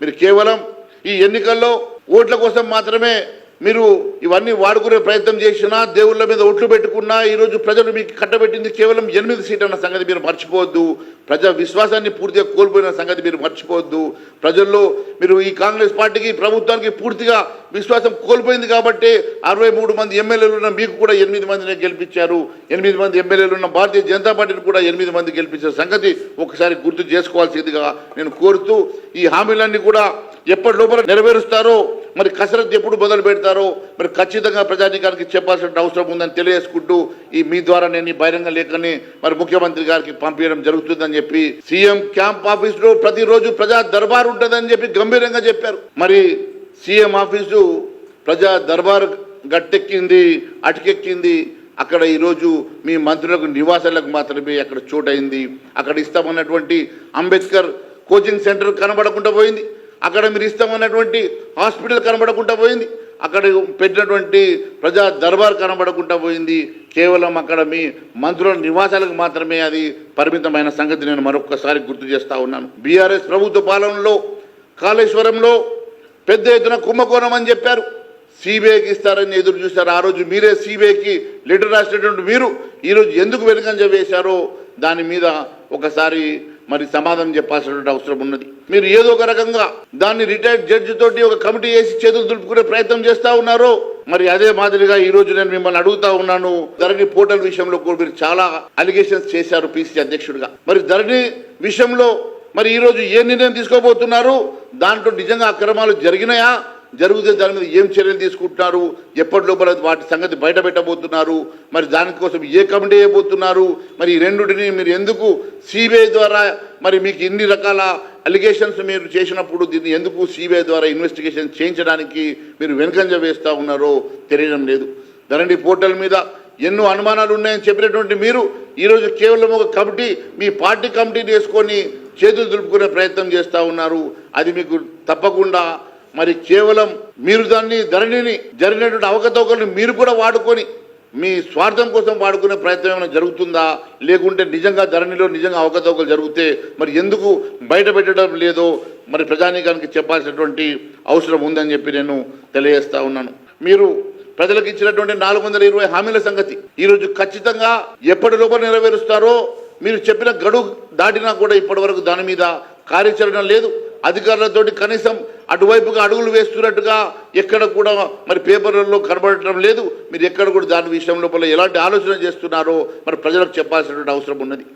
మీరు కేవలం ఈ ఎన్నికల్లో ఓట్ల కోసం మాత్రమే మీరు ఇవన్నీ వాడుకునే ప్రయత్నం చేసినా దేవుళ్ళ మీద ఒట్లు పెట్టుకున్నా ఈరోజు ప్రజలు మీకు కట్టబెట్టింది కేవలం ఎనిమిది సీట్లు అన్న సంగతి మీరు మర్చిపోవద్దు. ప్రజా విశ్వాసాన్ని పూర్తిగా కోల్పోయిన సంగతి మీరు మర్చిపోవద్దు. ప్రజల్లో మీరు ఈ కాంగ్రెస్ పార్టీకి ప్రభుత్వానికి పూర్తిగా విశ్వాసం కోల్పోయింది కాబట్టి అరవై మూడు మంది ఎమ్మెల్యేలు ఉన్న మీకు కూడా ఎనిమిది మందిని గెలిపించారు. ఎనిమిది మంది ఎమ్మెల్యేలు ఉన్న భారతీయ జనతా పార్టీని కూడా ఎనిమిది మంది గెలిపించిన సంగతి ఒకసారి గుర్తు చేసుకోవాల్సిందిగా నేను కోరుతూ ఈ హామీలన్నీ కూడా ఎప్పటి లోపల నెరవేరుస్తారో మరి కసరత్తు ఎప్పుడు మొదలు పెడతారో మరి ఖచ్చితంగా ప్రజానికానికి చెప్పాల్సిన అవసరం ఉందని తెలియజేసుకుంటూ ఈ మీ ద్వారా నేను ఈ బహిరంగ లేఖని మరి ముఖ్యమంత్రి గారికి పంపించడం జరుగుతుందని చెప్పి సీఎం క్యాంప్ ఆఫీస్లో ప్రతిరోజు ప్రజా దర్బార్ ఉంటుందని చెప్పి గంభీరంగా చెప్పారు. మరి సీఎం ఆఫీసు ప్రజా దర్బార్ గట్టెక్కింది అటుకెక్కింది. అక్కడ ఈరోజు మీ మంత్రులకు నివాసాలకు మాత్రమే అక్కడ చోటైంది. అక్కడ ఇస్తామన్నటువంటి అంబేద్కర్ కోచింగ్ సెంటర్ కనబడకుండా పోయింది. అక్కడ మీరు ఇస్తామన్నటువంటి హాస్పిటల్ కనబడకుండా పోయింది. అక్కడ పెట్టినటువంటి ప్రజా దర్బార్ కనబడకుండా పోయింది. కేవలం అక్కడ మీ మంత్రుల నివాసాలకు మాత్రమే అది పరిమితమైన సంగతి నేను మరొకసారి గుర్తు చేస్తూ ఉన్నాను. బీఆర్ఎస్ ప్రభుత్వ పాలనలో కాళేశ్వరంలో పెద్ద ఎత్తున కుంభకోణం అని చెప్పారు. సిబిఐకి ఇస్తారని ఎదురు చూశారు. ఆ రోజు మీరే సిబిఐకి లెటర్ రాసినటువంటి మీరు ఈరోజు ఎందుకు వెనుకంజ వేశారో దాని మీద ఒకసారి మరి సమాధానం చెప్పాల్సినటువంటి అవసరం ఉన్నది. మీరు ఏదో ఒక రకంగా దాన్ని రిటైర్డ్ జడ్జి తోటి ఒక కమిటీ వేసి చేతులు దులుపుకునే ప్రయత్నం చేస్తా ఉన్నారో మరి అదే మాదిరిగా ఈ రోజు నేను మిమ్మల్ని అడుగుతా ఉన్నాను. ధరణి పోర్టల్ విషయంలో కూడా మీరు చాలా అలిగేషన్స్ చేశారు పిసిసి అధ్యక్షుడిగా. మరి ధరణి విషయంలో మరి ఈ రోజు ఏ నిర్ణయం తీసుకోబోతున్నారు? దాంట్లో నిజంగా అక్రమాలు జరిగినాయా? జరిగితే దాని మీద ఏం చర్యలు తీసుకుంటున్నారు? ఎప్పటి లోపల వాటి సంగతి బయట పెట్టబోతున్నారు? మరి దానికోసం ఏ కమిటీ వేయబోతున్నారు మరి ఈ రెండుటిని మీరు ఎందుకు సిబిఐ ద్వారా మరి మీకు ఇన్ని రకాల అలిగేషన్స్ మీరు చేసినప్పుడు దీన్ని ఎందుకు సిబిఐ ద్వారా ఇన్వెస్టిగేషన్ చేయించడానికి మీరు వెనుకంజ వేస్తూ ఉన్నారో తెలియడం లేదు. ధరణి పోర్టల్ మీద ఎన్నో అనుమానాలు ఉన్నాయని చెప్పినటువంటి మీరు ఈరోజు కేవలం ఒక కమిటీ మీ పార్టీ కమిటీని వేసుకొని చేతులు దులుపుకునే ప్రయత్నం చేస్తూ ఉన్నారు. అది మీకు తప్పకుండా మరి కేవలం మీరు దాన్ని ధరణిని జరిగినటువంటి అవకతవకలను మీరు కూడా వాడుకొని మీ స్వార్థం కోసం వాడుకునే ప్రయత్నం ఏమైనా జరుగుతుందా? లేకుంటే నిజంగా ధరణిలో నిజంగా అవకతవకలు జరిగితే మరి ఎందుకు బయట పెట్టడం లేదో మరి ప్రజానీకానికి చెప్పాల్సినటువంటి అవసరం ఉందని చెప్పి నేను తెలియజేస్తా ఉన్నాను. మీరు ప్రజలకు ఇచ్చినటువంటి నాలుగు వందల ఇరవై హామీల సంగతి ఈరోజు ఖచ్చితంగా ఎప్పటి లోపల నెరవేరుస్తారో మీరు చెప్పిన గడువు దాటినా కూడా ఇప్పటి వరకు దాని మీద కార్యాచరణ లేదు. అధికారులతోటి కనీసం అటువైపుగా అడుగులు వేస్తున్నట్టుగా ఎక్కడ కూడా మరి పేపర్లలో కనబడటం లేదు. మీరు ఎక్కడ కూడా దాని విషయం లోపల ఎలాంటి ఆలోచన చేస్తున్నారో మరి ప్రజలకు చెప్పాల్సినటువంటి అవసరం ఉన్నది.